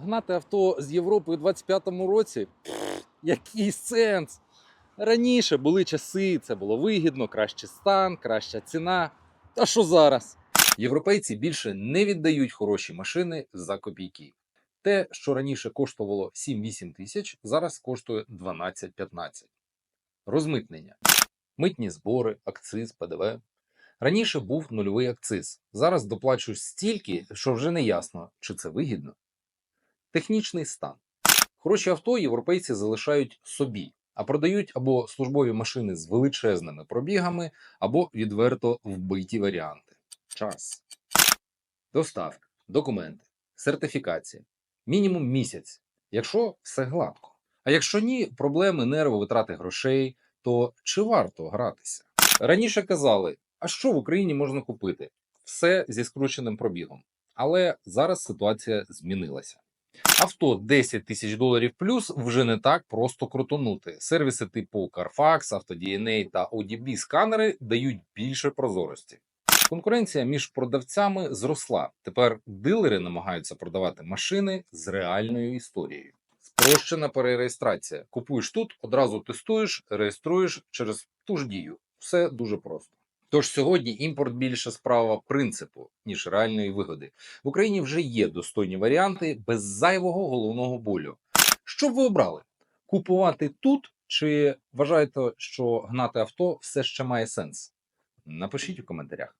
гнати авто з Європи у 25-му році? Який сенс? Раніше були часи, це було вигідно, кращий стан, краща ціна. Та що зараз? Європейці більше не віддають хороші машини за копійки. Те, що раніше коштувало 7-8 тисяч, зараз коштує 12-15. Розмитнення. Митні збори, акциз, ПДВ. Раніше був нульовий акциз. Зараз доплачуєш стільки, що вже не ясно, чи це вигідно. Технічний стан. Хороші авто європейці залишають собі, а продають або службові машини з величезними пробігами, або відверто вбиті варіанти. Час. Доставка, документи, сертифікація. Мінімум місяць, якщо все гладко. А якщо ні, проблеми, нерви, витрати грошей, то чи варто гратися? Раніше казали, а що в Україні можна купити? Все зі скрученим пробігом. Але зараз ситуація змінилася. Авто 10 тисяч доларів плюс вже не так просто крутонути. Сервіси типу Carfax, AutoDNA та ODB сканери дають більше прозорості. Конкуренція між продавцями зросла. Тепер дилери намагаються продавати машини з реальною історією. Спрощена перереєстрація. Купуєш тут, одразу тестуєш, реєструєш через ту ж дію. Все дуже просто. Тож сьогодні імпорт більше справа принципу, ніж реальної вигоди. В Україні вже є достойні варіанти без зайвого головного болю. Що б ви обрали? Купувати тут чи вважаєте, що гнати авто все ще має сенс? Напишіть у коментарях.